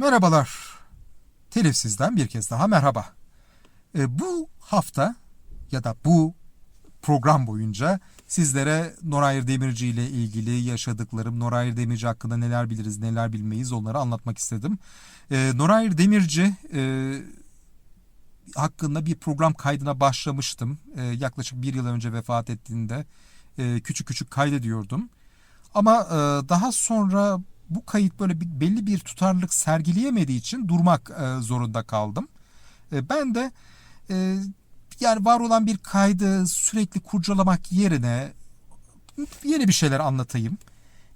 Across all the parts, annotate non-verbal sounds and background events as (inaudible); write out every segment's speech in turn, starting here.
Merhabalar. Telifsizden bir kez daha merhaba. E, bu hafta ya da bu program boyunca sizlere Norayır Demirci ile ilgili yaşadıklarım, Norayır Demirci hakkında neler biliriz, neler bilmeyiz onları anlatmak istedim. E, Norayır Demirci e, hakkında bir program kaydına başlamıştım. E, yaklaşık bir yıl önce vefat ettiğinde e, küçük küçük kaydediyordum. Ama e, daha sonra bu kayıt böyle bir, belli bir tutarlılık sergileyemediği için durmak e, zorunda kaldım. E, ben de e, yani var olan bir kaydı sürekli kurcalamak yerine yeni bir şeyler anlatayım.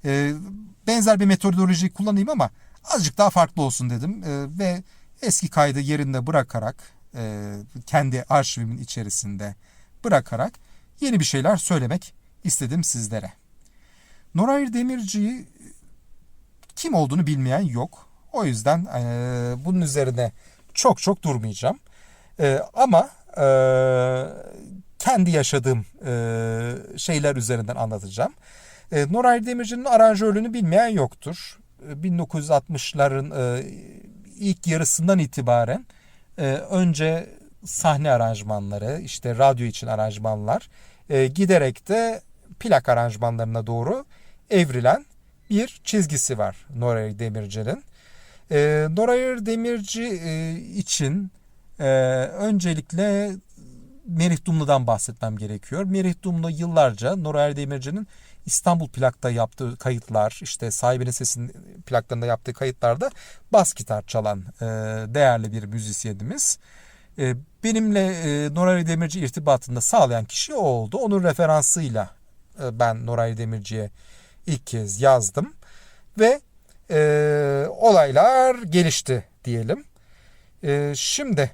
E, benzer bir metodoloji kullanayım ama azıcık daha farklı olsun dedim E, ve eski kaydı yerinde bırakarak e, kendi arşivimin içerisinde bırakarak yeni bir şeyler söylemek istedim sizlere. Norayır Demirci'yi kim olduğunu bilmeyen yok. O yüzden e, bunun üzerine çok çok durmayacağım. E, ama e, kendi yaşadığım e, şeyler üzerinden anlatacağım. E, Noray Demirci'nin aranjörlüğünü bilmeyen yoktur. E, 1960'ların e, ilk yarısından itibaren e, önce sahne aranjmanları, işte radyo için aranjmanlar, e, giderek de plak aranjmanlarına doğru evrilen bir çizgisi var Noray Demirci'nin. E, Noray Demirci e, için e, öncelikle Merih Dumlu'dan bahsetmem gerekiyor. Merih Dumlu yıllarca Noray Demirci'nin İstanbul plakta yaptığı kayıtlar, işte sahibinin sesinin plaklarında yaptığı kayıtlarda bas gitar çalan e, değerli bir müzisyenimiz. E, benimle e, Noray Demirci irtibatında sağlayan kişi o oldu. Onun referansıyla e, ben Noray Demirci'ye ilk kez yazdım ve e, olaylar gelişti diyelim. E, şimdi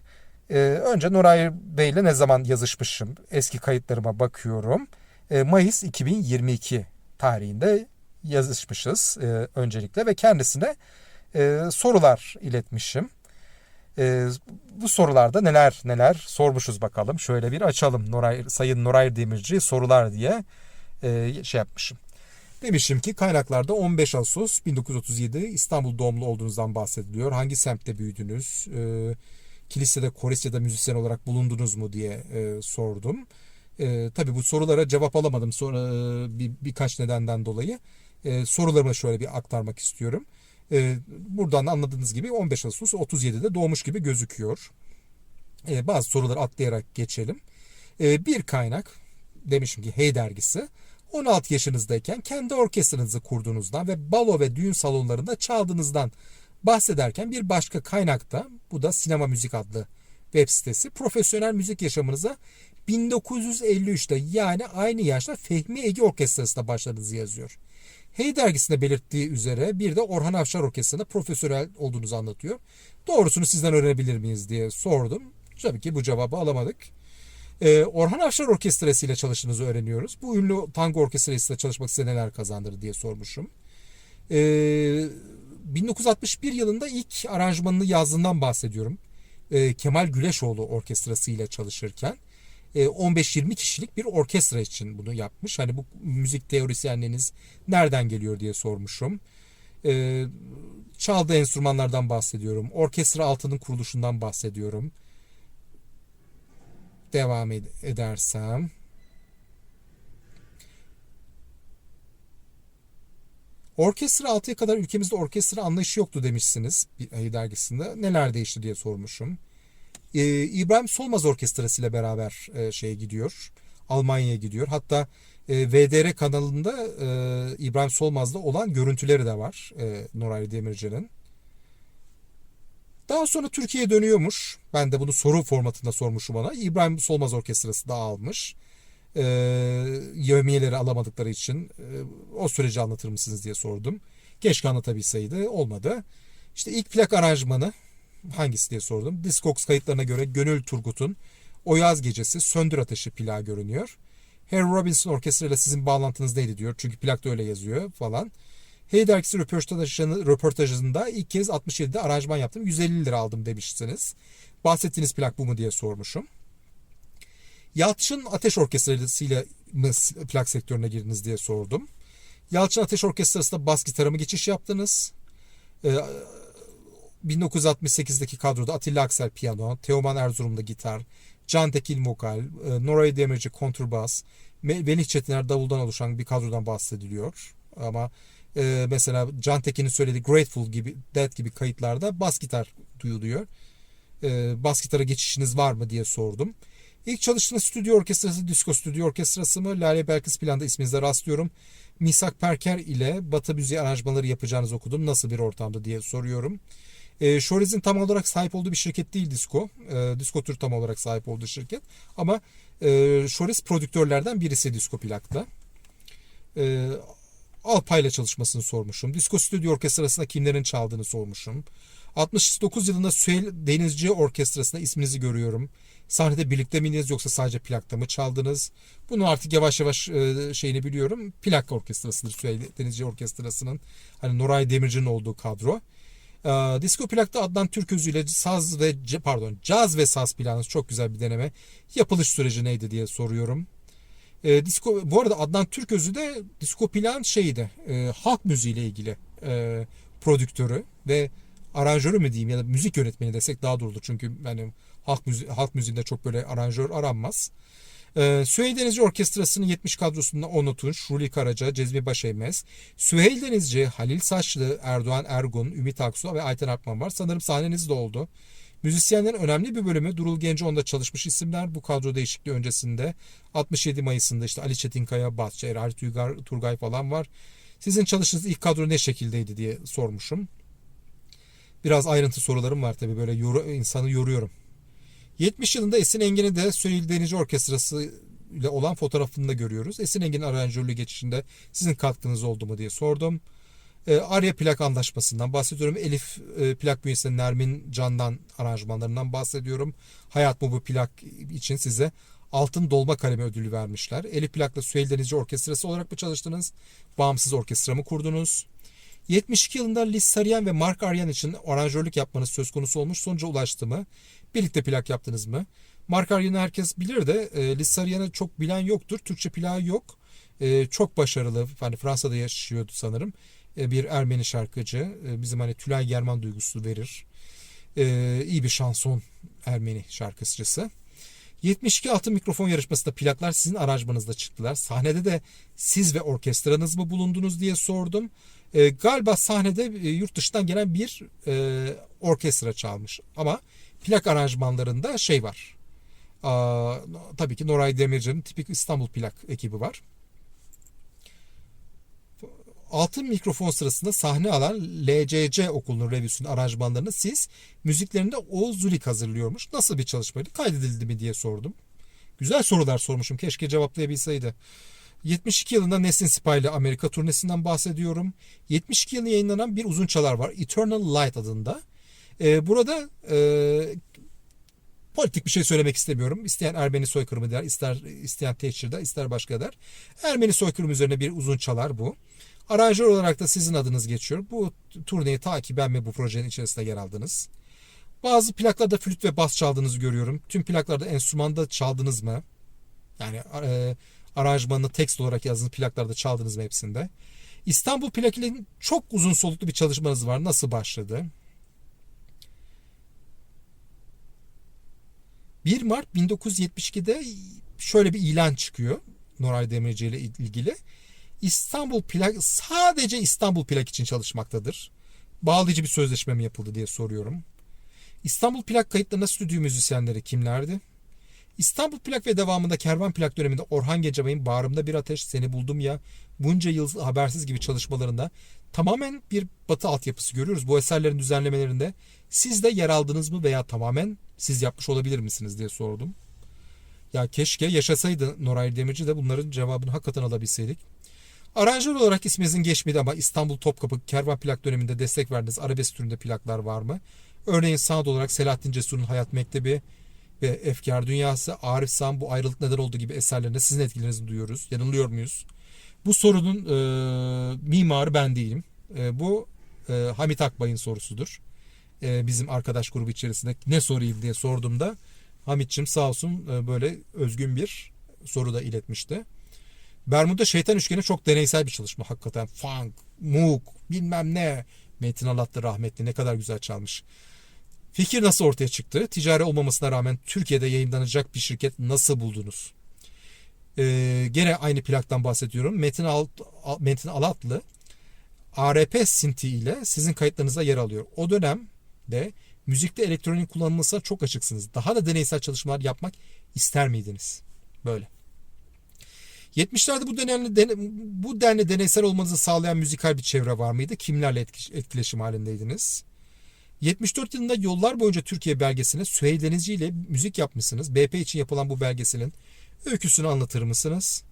e, önce Nuray Bey ile ne zaman yazışmışım eski kayıtlarıma bakıyorum. E, Mayıs 2022 tarihinde yazışmışız e, öncelikle ve kendisine e, sorular iletmişim. E, bu sorularda neler neler sormuşuz bakalım. Şöyle bir açalım Nuray, Sayın Nuray Demirci sorular diye e, şey yapmışım. Demişim ki kaynaklarda 15 Ağustos 1937 İstanbul doğumlu olduğunuzdan bahsediliyor. Hangi semtte büyüdünüz? E, kilisede korist ya da müzisyen olarak bulundunuz mu diye e, sordum. E, tabii bu sorulara cevap alamadım sonra e, bir, birkaç nedenden dolayı. E, sorularımı şöyle bir aktarmak istiyorum. E, buradan anladığınız gibi 15 Ağustos 37'de doğmuş gibi gözüküyor. E, bazı soruları atlayarak geçelim. E, bir kaynak demişim ki Hey dergisi 16 yaşınızdayken kendi orkestranızı kurduğunuzdan ve balo ve düğün salonlarında çaldığınızdan bahsederken bir başka kaynakta bu da Sinema Müzik adlı web sitesi profesyonel müzik yaşamınıza 1953'te yani aynı yaşta Fehmi Ege Orkestrası'nda başladığınızı yazıyor. Hey dergisinde belirttiği üzere bir de Orhan Afşar Orkestrası'nda profesyonel olduğunuzu anlatıyor. Doğrusunu sizden öğrenebilir miyiz diye sordum. Tabii ki bu cevabı alamadık. Ee, Orhan Afşar Orkestrası ile çalıştığınızı öğreniyoruz. Bu ünlü tango orkestrasıyla çalışmak size neler kazandırdı diye sormuşum. Ee, 1961 yılında ilk aranjmanını yazdığından bahsediyorum. Ee, Kemal Güleşoğlu orkestrası ile çalışırken. 15-20 kişilik bir orkestra için bunu yapmış. Hani bu müzik teorisyenliğiniz nereden geliyor diye sormuşum. Çaldığı enstrümanlardan bahsediyorum. Orkestra altının kuruluşundan bahsediyorum. Devam edersem. Orkestra 6'ya kadar ülkemizde orkestra anlayışı yoktu demişsiniz bir dergisinde. Neler değişti diye sormuşum. Ee, İbrahim Solmaz Orkestrası ile beraber e, şeye gidiyor. Almanya'ya gidiyor. Hatta e, VDR kanalında e, İbrahim Solmaz'da olan görüntüleri de var. E, Noray Demirci'nin. Daha sonra Türkiye'ye dönüyormuş. Ben de bunu soru formatında sormuşum ona. İbrahim Solmaz Orkestrası da almış. E, yevmiyeleri alamadıkları için e, o süreci anlatır mısınız diye sordum. Keşke anlatabilseydi. Olmadı. İşte ilk plak aranjmanı hangisi diye sordum. Discogs kayıtlarına göre Gönül Turgut'un O Yaz Gecesi Söndür Ateşi plağı görünüyor. Harry Robinson Orkestra sizin bağlantınız neydi diyor. Çünkü plakta öyle yazıyor falan. Hey dergisi röportajını, röportajında ilk kez 67'de aranjman yaptım. 150 lira aldım demişsiniz. Bahsettiğiniz plak bu mu diye sormuşum. Yalçın Ateş Orkestrası ile plak sektörüne girdiniz diye sordum. Yalçın Ateş Orkestrası'nda bas gitarı mı geçiş yaptınız? Ee, 1968'deki kadroda Atilla Aksel piyano, Teoman Erzurum'da gitar, Can Tekil vokal, e, Noray Demirci kontrbas, Me- Melih Çetiner davuldan oluşan bir kadrodan bahsediliyor. Ama e, mesela Can Tekin'in söylediği Grateful gibi, Dead gibi kayıtlarda bas gitar duyuluyor. E, bas gitara geçişiniz var mı diye sordum. İlk çalıştığınız stüdyo orkestrası Disco Stüdyo Orkestrası mı? Lale Belkıs planda isminize rastlıyorum. Misak Perker ile Batı müziği aranjmaları yapacağınızı okudum. Nasıl bir ortamda diye soruyorum. E, Shoriz'in tam olarak sahip olduğu bir şirket değil Disco. E, Disco Tür tam olarak sahip olduğu şirket. Ama e, Shoriz prodüktörlerden birisi Disco Plak'ta. E, Alpay ile çalışmasını sormuşum. Disco Stüdyo Orkestrası'nda kimlerin çaldığını sormuşum. 69 yılında Süheyl Denizci Orkestrası'nda isminizi görüyorum. Sahnede birlikte miydiniz yoksa sadece plakta mı çaldınız? Bunu artık yavaş yavaş e, şeyini biliyorum. Plak orkestrasıdır Süheyl Denizci Orkestrası'nın. Hani Noray Demirci'nin olduğu kadro. E, Disco Plak'ta Adnan Türközü ile saz ve pardon caz ve saz planınız çok güzel bir deneme. Yapılış süreci neydi diye soruyorum. E, disco, bu arada Adnan Türközü de Disco Plan şeydi. E, halk müziği ile ilgili e, prodüktörü ve aranjörü mü diyeyim ya da müzik yönetmeni desek daha doğrudur. Çünkü yani halk müziği halk müziğinde çok böyle aranjör aranmaz. Ee, Süheyl Denizci Orkestrası'nın 70 kadrosunda Onur Tunç, Ruli Karaca, Cezmi Başeymez, Süheyl Denizci, Halil Saçlı, Erdoğan Ergun, Ümit Aksu ve Ayten Akman var. Sanırım sahneniz de oldu. Müzisyenlerin önemli bir bölümü Durul Genceoğlu'nda çalışmış isimler. Bu kadro değişikliği öncesinde 67 Mayıs'ında işte Ali Çetinkaya, Basçı, Erhal Tuygar, Turgay falan var. Sizin çalıştığınız ilk kadro ne şekildeydi diye sormuşum. Biraz ayrıntı sorularım var tabii böyle yoru, insanı yoruyorum. 70 yılında Esin Engin'i de Süheyl Denizci Orkestrası ile olan fotoğrafını da görüyoruz. Esin Engin aranjörlüğü geçişinde sizin katkınız oldu mu diye sordum. E, Arya plak anlaşmasından bahsediyorum. Elif e, plak bünyesinde Nermin Can'dan aranjmanlarından bahsediyorum. Hayat mı bu plak için size altın dolma kalemi ödülü vermişler. Elif plakla Süheyl Denizci Orkestrası olarak mı çalıştınız? Bağımsız orkestra mı kurdunuz? 72 yılında Liz Sarien ve Mark Aryan için aranjörlük yapmanız söz konusu olmuş. Sonuca ulaştı mı? Birlikte plak yaptınız mı? Mark Aryan'ı herkes bilir de e, Liz Sarien'i çok bilen yoktur. Türkçe plağı yok. E, çok başarılı. Hani Fransa'da yaşıyordu sanırım. E, bir Ermeni şarkıcı. E, bizim hani Tülay German duygusu verir. E, iyi bir şanson Ermeni şarkıcısı. 72 altın mikrofon yarışmasında plaklar sizin aranjmanızda çıktılar. Sahnede de siz ve orkestranız mı bulundunuz diye sordum. E, galiba sahnede e, yurt dışından gelen bir e, orkestra çalmış. Ama plak aranjmanlarında şey var. Aa, tabii ki Noray Demirci'nin tipik İstanbul plak ekibi var. Altın mikrofon sırasında sahne alan LCC okulunun revüsünün aranjmanlarını siz müziklerinde Oğuz Zulik hazırlıyormuş. Nasıl bir çalışmaydı? Kaydedildi mi diye sordum. Güzel sorular sormuşum. Keşke cevaplayabilseydi. 72 yılında Nesin Spy ile Amerika turnesinden bahsediyorum. 72 yılında yayınlanan bir uzun çalar var. Eternal Light adında. Ee, burada e, politik bir şey söylemek istemiyorum. İsteyen Ermeni soykırımı der, ister isteyen Thatcher der, ister başka der. Ermeni soykırımı üzerine bir uzun çalar bu. Aranjör olarak da sizin adınız geçiyor. Bu turneyi takiben mi bu projenin içerisinde yer aldınız? Bazı plaklarda flüt ve bas çaldığınızı görüyorum. Tüm plaklarda enstrümanda çaldınız mı? Yani e, aranjmanını tekst olarak yazdığınız plaklarda çaldınız mı hepsinde? İstanbul plak ile çok uzun soluklu bir çalışmanız var. Nasıl başladı? 1 Mart 1972'de şöyle bir ilan çıkıyor Noray Demirci ile ilgili. İstanbul plak sadece İstanbul plak için çalışmaktadır. Bağlayıcı bir sözleşme mi yapıldı diye soruyorum. İstanbul plak kayıtlarında stüdyo müzisyenleri kimlerdi? İstanbul plak ve devamında kervan plak döneminde Orhan Gencebay'ın Bağrımda Bir Ateş Seni Buldum Ya bunca yıl habersiz gibi çalışmalarında tamamen bir batı altyapısı görüyoruz. Bu eserlerin düzenlemelerinde siz de yer aldınız mı veya tamamen siz yapmış olabilir misiniz diye sordum. Ya keşke yaşasaydı Noray Demirci de bunların cevabını hakikaten alabilseydik. Aranjör olarak isminizin geçmedi ama İstanbul Topkapı Kervan plak döneminde destek verdiğiniz arabesk türünde plaklar var mı? Örneğin sanat olarak Selahattin Cesur'un Hayat Mektebi ve Efkar Dünyası, Arif Sam bu ayrılık neden olduğu gibi eserlerinde sizin etkilerinizi duyuyoruz. Yanılıyor muyuz? Bu sorunun e, mimarı ben değilim. E, bu e, Hamit Akbay'ın sorusudur. E, bizim arkadaş grubu içerisinde ne sorayım diye sorduğumda Hamit'cim sağ olsun e, böyle özgün bir soru da iletmişti. Bermuda Şeytan Üçgeni çok deneysel bir çalışma hakikaten. Funk, Moog, bilmem ne. Metin Alatlı rahmetli ne kadar güzel çalmış. Fikir nasıl ortaya çıktı? Ticari olmamasına rağmen Türkiye'de yayınlanacak bir şirket nasıl buldunuz? Ee, gene aynı plaktan bahsediyorum. Metin, Al Metin Alatlı ARP sinti ile sizin kayıtlarınızda yer alıyor. O dönemde müzikte elektronik kullanılmasına çok açıksınız. Daha da deneysel çalışmalar yapmak ister miydiniz? Böyle. 70'lerde bu denli, bu denli deneysel olmanızı sağlayan müzikal bir çevre var mıydı? Kimlerle etki, etkileşim halindeydiniz? 74 yılında Yollar Boyunca Türkiye belgesine Süheyl Denizci ile müzik yapmışsınız. BP için yapılan bu belgeselin öyküsünü anlatır mısınız?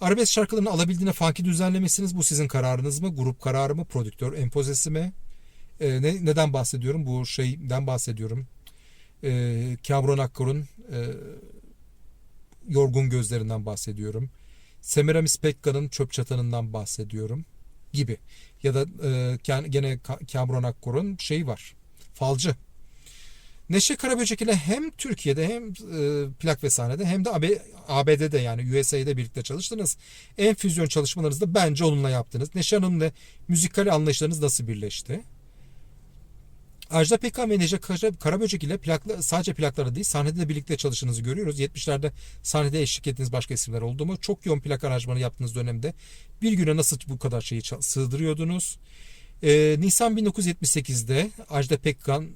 Arabesk şarkılarını alabildiğine funky düzenlemesiniz. Bu sizin kararınız mı? Grup kararı mı? Prodüktör empozesi mi? Ee, ne, neden bahsediyorum? Bu şeyden bahsediyorum. Ee, Kamron Akkor'un e, yorgun gözlerinden bahsediyorum. Semiramis Pekka'nın çöp çatanından bahsediyorum gibi. Ya da e, gene Kamron Akkor'un şeyi var. Falcı. Neşe Karaböcek ile hem Türkiye'de hem e, plak ve sahnede hem de AB, ABD'de yani USA'de birlikte çalıştınız. En füzyon çalışmalarınızda bence onunla yaptınız. Neşe Hanım'la müzikal anlayışlarınız nasıl birleşti? Ajda Pekkan ve Neşe Karaböcek ile plakla, sadece plaklarda değil sahnede de birlikte çalıştığınızı görüyoruz. 70'lerde sahnede eşlik ettiğiniz başka isimler oldu mu? Çok yoğun plak aranjmanı yaptığınız dönemde bir güne nasıl bu kadar şeyi sığdırıyordunuz? Ee, Nisan 1978'de Ajda Pekkan e,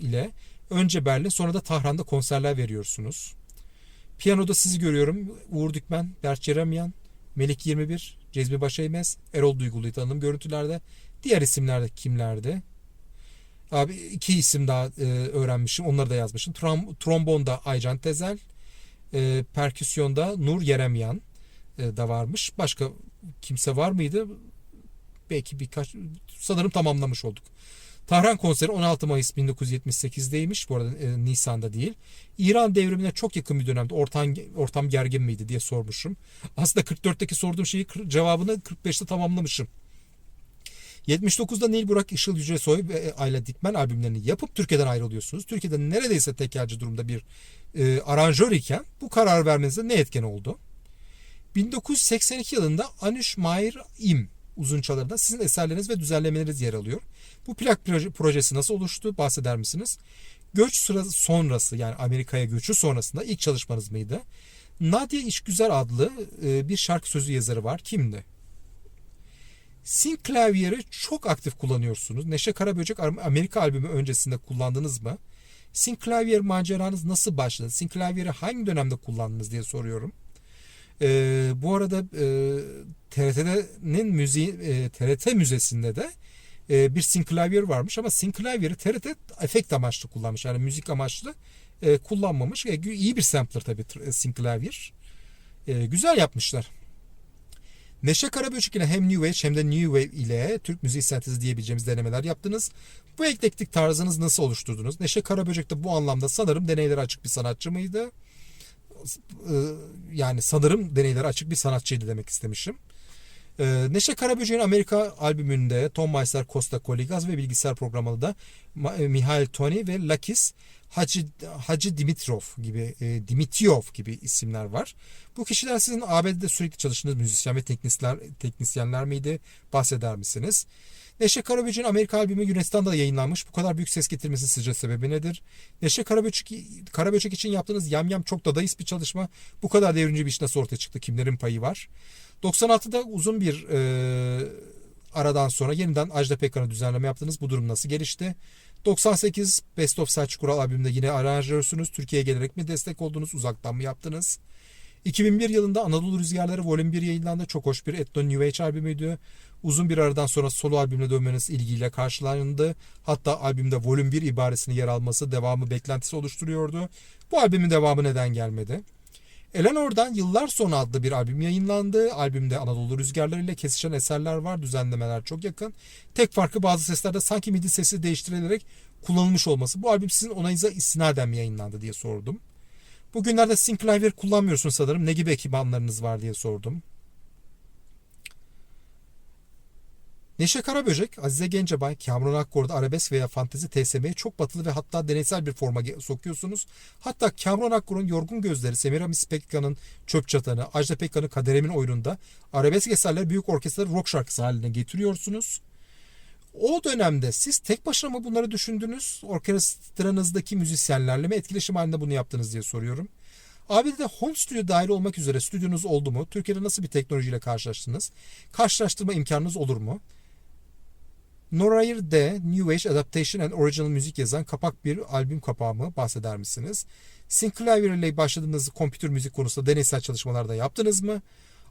ile önce Berlin sonra da Tahran'da konserler veriyorsunuz. Piyanoda sizi görüyorum. Uğur Dükmen, Berç Ceremyan, Melik 21, Cezmi Başaymez, Erol Duygulu'yu tanıdım görüntülerde. Diğer isimler de kimlerdi? Abi iki isim daha e, öğrenmişim. Onları da yazmışım. Trom, trombonda Aycan Tezel, e, perküsyonda Nur Yeremyan e, da varmış. Başka kimse var mıydı? Belki birkaç sanırım tamamlamış olduk. Tahran konseri 16 Mayıs 1978'deymiş. Bu arada e, Nisan'da değil. İran devrimine çok yakın bir dönemde ortam, ortam gergin miydi diye sormuşum. Aslında 44'teki sorduğum şeyi cevabını 45'te tamamlamışım. 79'da Nil Burak Işıl Yüce Soy ve Ayla Dikmen albümlerini yapıp Türkiye'den ayrılıyorsunuz. Türkiye'de neredeyse tekelci durumda bir e, aranjör iken bu karar vermenize ne etken oldu? 1982 yılında Anush Mahir İm uzun çalarında sizin eserleriniz ve düzenlemeleriniz yer alıyor. Bu plak projesi nasıl oluştu? Bahseder misiniz? Göç sırası sonrası yani Amerika'ya göçü sonrasında ilk çalışmanız mıydı? Nadia İşgüzel adlı e, bir şarkı sözü yazarı var. Kimdi? Sync klavyeri çok aktif kullanıyorsunuz. Neşe Karaböcek Amerika albümü öncesinde kullandınız mı? Sync klavyer maceranız nasıl başladı? Sync klavyeri hangi dönemde kullandınız diye soruyorum. Ee, bu arada e, TRT'nin müziği e, TRT müzesinde de e, bir sync klavyer varmış ama sync klavyeri TRT efekt amaçlı kullanmış. Yani müzik amaçlı e, kullanmamış. E, iyi bir sampler tabii sync klavyer. E, güzel yapmışlar. Neşe Karaböcek ile hem New Age hem de New Wave ile Türk müziği sentezi diyebileceğimiz denemeler yaptınız. Bu eklektik tarzınız nasıl oluşturdunuz? Neşe Karaböcek de bu anlamda sanırım deneylere açık bir sanatçı mıydı? Ee, yani sanırım deneylere açık bir sanatçıydı demek istemişim. Ee, Neşe Karaböcek'in Amerika albümünde Tom Meister, Costa Coligaz ve bilgisayar programında e, Mihail Tony ve Lakis Hacı, Hacı Dimitrov gibi e, Dimitrov gibi isimler var. Bu kişiler sizin ABD'de sürekli çalıştığınız müzisyen ve teknisyenler, teknisyenler miydi? Bahseder misiniz? Neşe Karaböcek'in Amerika albümü Yunanistan'da yayınlanmış. Bu kadar büyük ses getirmesi sizce sebebi nedir? Neşe Karaböcek, Karaböcek için yaptığınız Yam Yam çok dadayız bir çalışma. Bu kadar devrimci bir iş nasıl ortaya çıktı? Kimlerin payı var? 96'da uzun bir e, aradan sonra yeniden Ajda Pekkan'a düzenleme yaptınız. Bu durum nasıl gelişti? 98 Best of Selçuk Kural albümünde yine aranjörsünüz. Türkiye'ye gelerek mi destek oldunuz? Uzaktan mı yaptınız? 2001 yılında Anadolu Rüzgarları Volüm 1 yayınlandı. Çok hoş bir Etno New Age albümüydü. Uzun bir aradan sonra solo albümle dönmeniz ilgiyle karşılandı. Hatta albümde Volüm 1 ibaresinin yer alması devamı beklentisi oluşturuyordu. Bu albümün devamı neden gelmedi? Eleanor'dan Yıllar Sonra adlı bir albüm yayınlandı. Albümde Anadolu rüzgarları ile kesişen eserler var. Düzenlemeler çok yakın. Tek farkı bazı seslerde sanki midi sesi değiştirilerek kullanılmış olması. Bu albüm sizin onayınıza istinaden mi yayınlandı diye sordum. Bugünlerde Synclavier kullanmıyorsun sanırım. Ne gibi ekipmanlarınız var diye sordum. Neşe Karaböcek, Azize Gencebay, Kamran Akkor'da arabesk veya fantezi TSM'ye çok batılı ve hatta deneysel bir forma sokuyorsunuz. Hatta Kamran Akkor'un Yorgun Gözleri, Semiramis Pekka'nın Çöp Çatanı, Ajda Pekkan'ın Kaderemin oyununda arabesk eserleri büyük orkestra rock şarkısı haline getiriyorsunuz. O dönemde siz tek başına mı bunları düşündünüz? Orkestranızdaki müzisyenlerle mi etkileşim halinde bunu yaptınız diye soruyorum. ABD'de home studio dahil olmak üzere stüdyonuz oldu mu? Türkiye'de nasıl bir teknolojiyle karşılaştınız? Karşılaştırma imkanınız olur mu? Norayir'de New Age Adaptation and Original müzik yazan kapak bir albüm kapağı mı bahseder misiniz? Synclavier ile başladığınız kompütür müzik konusunda deneysel çalışmalarda yaptınız mı?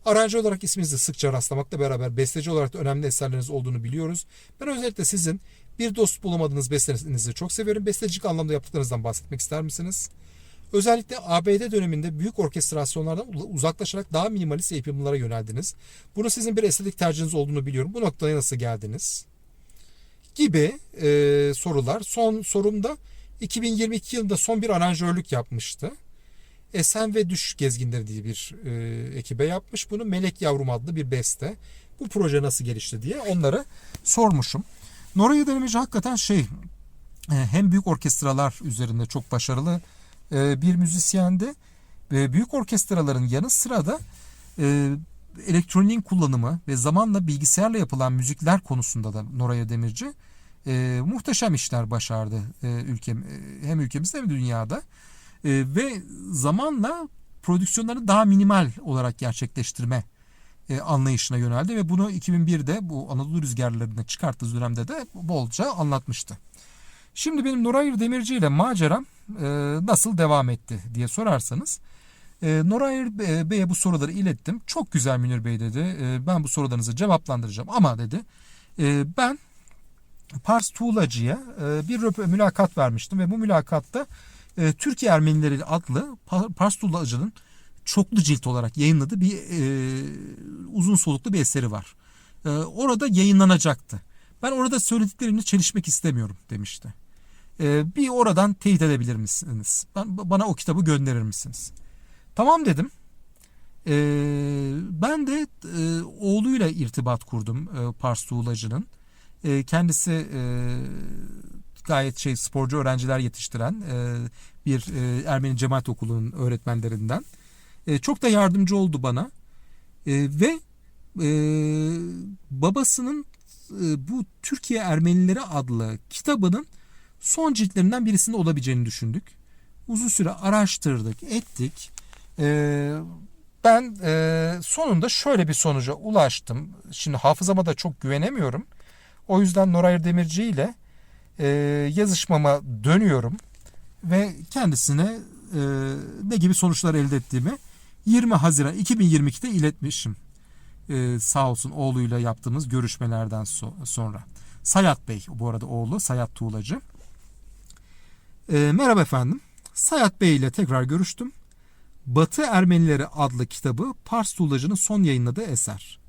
Aranjı olarak isminizde sıkça rastlamakla beraber besteci olarak da önemli eserleriniz olduğunu biliyoruz. Ben özellikle sizin bir dost bulamadığınız bestelerinizi çok seviyorum. Bestecilik anlamda yaptıklarınızdan bahsetmek ister misiniz? Özellikle ABD döneminde büyük orkestrasyonlardan uzaklaşarak daha minimalist yapımlara yöneldiniz. Bunu sizin bir estetik tercihiniz olduğunu biliyorum. Bu noktaya nasıl geldiniz? Gibi e, sorular. Son sorumda 2022 yılında son bir aranjörlük yapmıştı. Esen ve Düş Gezginleri diye bir e, ekibe yapmış bunu. Melek Yavrum adlı bir beste. Bu proje nasıl gelişti diye onları sormuşum. Noray Demirci hakikaten şey e, hem büyük orkestralar üzerinde çok başarılı e, bir müzisyendi. Ve büyük orkestraların yanı sıra da e, elektroniğin kullanımı ve zamanla bilgisayarla yapılan müzikler konusunda da Noray Demirci e, muhteşem işler başardı e, ülkem e, hem ülkemizde hem dünyada. E, ve zamanla prodüksiyonlarını daha minimal olarak gerçekleştirme e, anlayışına yöneldi ve bunu 2001'de bu Anadolu Rüzgarları'nı çıkarttığı dönemde de bolca anlatmıştı. Şimdi benim Norayır Demirci ile maceram e, nasıl devam etti diye sorarsanız e, Norayır Bey'e bu soruları ilettim. Çok güzel Münir Bey dedi. E, ben bu sorularınızı cevaplandıracağım ama dedi e, ben Pars Tuğlacı'ya e, bir röp- mülakat vermiştim ve bu mülakatta e, Türkiye Ermenileri adlı Pa- Pars Tuğlacı'nın çoklu cilt olarak yayınladığı bir e, uzun soluklu bir eseri var. Orada yayınlanacaktı. Ben orada söylediklerimle çelişmek istemiyorum demişti. Bir oradan teyit edebilir misiniz? Ben, bana o kitabı gönderir misiniz? Tamam dedim. Ben de oğluyla irtibat kurdum e, Pars Tuğlacı'nın. E, kendisi e, gayet şey sporcu öğrenciler yetiştiren e, bir e, Ermeni Cemaat Okulu'nun öğretmenlerinden. E, çok da yardımcı oldu bana. E, ve e, babasının e, bu Türkiye Ermenileri adlı kitabının son ciltlerinden birisinde olabileceğini düşündük. Uzun süre araştırdık, ettik. E, ben e, sonunda şöyle bir sonuca ulaştım. Şimdi hafızama da çok güvenemiyorum. O yüzden Noray Demirci ile e, yazışmama dönüyorum ve kendisine e, ne gibi sonuçlar elde ettiğimi 20 Haziran 2022'de iletmişim. E, sağ olsun oğluyla yaptığımız görüşmelerden so- sonra. Sayat Bey bu arada oğlu Sayat Tuğlacı. E, merhaba efendim. Sayat Bey ile tekrar görüştüm. Batı Ermenileri adlı kitabı Pars Tuğlacı'nın son yayınladığı eser.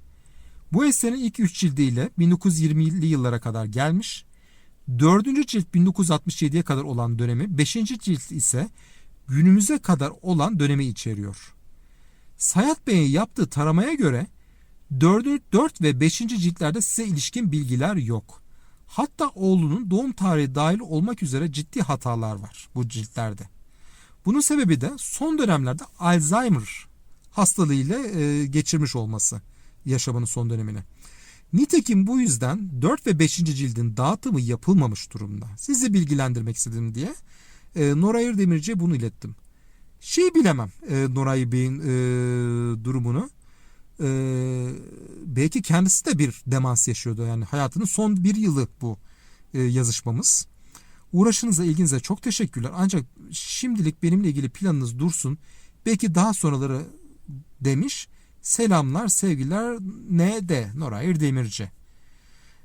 Bu eserin ilk üç cildiyle 1920'li yıllara kadar gelmiş. Dördüncü cilt 1967'ye kadar olan dönemi, beşinci cilt ise günümüze kadar olan dönemi içeriyor. Sayat Bey'in yaptığı taramaya göre 4, 4 ve 5. ciltlerde size ilişkin bilgiler yok. Hatta oğlunun doğum tarihi dahil olmak üzere ciddi hatalar var bu ciltlerde. Bunun sebebi de son dönemlerde Alzheimer hastalığıyla e, geçirmiş olması yaşamının son dönemini. Nitekim bu yüzden 4 ve 5. cildin dağıtımı yapılmamış durumda. Sizi bilgilendirmek istedim diye e, Noray Demirci'ye bunu ilettim. Şey bilemem e, Noray Bey'in e, durumunu. E, belki kendisi de bir demans yaşıyordu. Yani hayatının son bir yılı bu e, yazışmamız. Uğraşınıza, ilginize çok teşekkürler. Ancak şimdilik benimle ilgili planınız dursun. Belki daha sonraları demiş. Selamlar, sevgiler ne de Noray Demirci.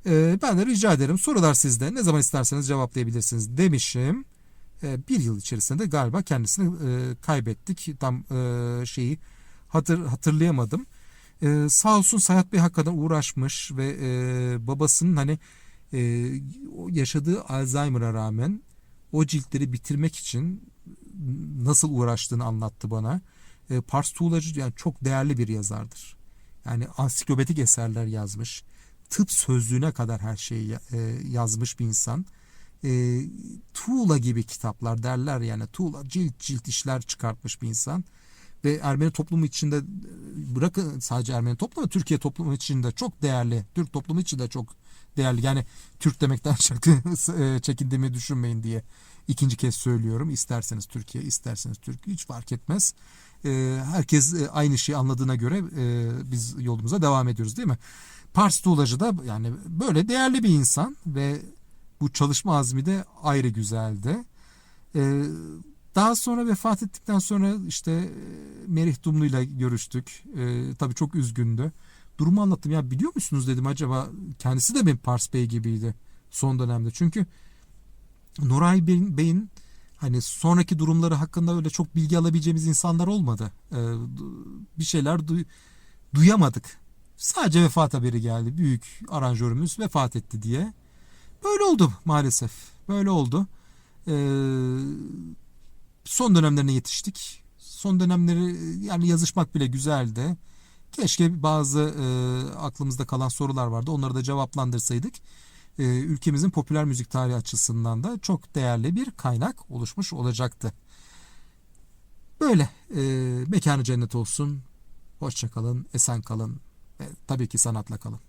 Ee, ben de rica ederim sorular sizde. Ne zaman isterseniz cevaplayabilirsiniz demişim. Ee, bir yıl içerisinde galiba kendisini e, kaybettik. Tam e, şeyi hatır, hatırlayamadım. Ee, sağ olsun Sayat Bey hakikaten uğraşmış ve e, babasının hani e, yaşadığı Alzheimer'a rağmen o ciltleri bitirmek için nasıl uğraştığını anlattı bana. E, Pars Tuğlacı yani çok değerli bir yazardır. Yani ansiklopedik eserler yazmış. Tıp sözlüğüne kadar her şeyi e, yazmış bir insan. E, tuğla gibi kitaplar derler yani tuğla cilt cilt işler çıkartmış bir insan. ve Ermeni toplumu içinde e, bırakın sadece Ermeni toplumu Türkiye toplumu içinde çok değerli. Türk toplumu içinde çok değerli. Yani Türk demekten (laughs) e, çekindiğimi düşünmeyin diye ikinci kez söylüyorum. İsterseniz Türkiye, isterseniz Türk hiç fark etmez. E, Herkes e, aynı şeyi anladığına göre e, biz yolumuza devam ediyoruz değil mi? Pars Tuğlacı da yani böyle değerli bir insan ve bu çalışma azmi de ayrı güzeldi. Ee, daha sonra vefat ettikten sonra işte e, Merih Dumlu ile görüştük. Ee, tabii çok üzgündü. Durumu anlattım. Ya biliyor musunuz dedim acaba kendisi de mi Pars Bey gibiydi son dönemde? Çünkü Nuray Bey'in hani sonraki durumları hakkında öyle çok bilgi alabileceğimiz insanlar olmadı. Ee, bir şeyler duy- duyamadık. Sadece vefat haberi geldi. Büyük aranjörümüz vefat etti diye. Böyle oldu maalesef. Böyle oldu. Ee, son dönemlerine yetiştik. Son dönemleri yani yazışmak bile güzeldi. Keşke bazı e, aklımızda kalan sorular vardı. Onları da cevaplandırsaydık. E, ülkemizin popüler müzik tarihi açısından da çok değerli bir kaynak oluşmuş olacaktı. Böyle. E, mekanı cennet olsun. Hoşça kalın, esen kalın ve tabii ki sanatla kalın.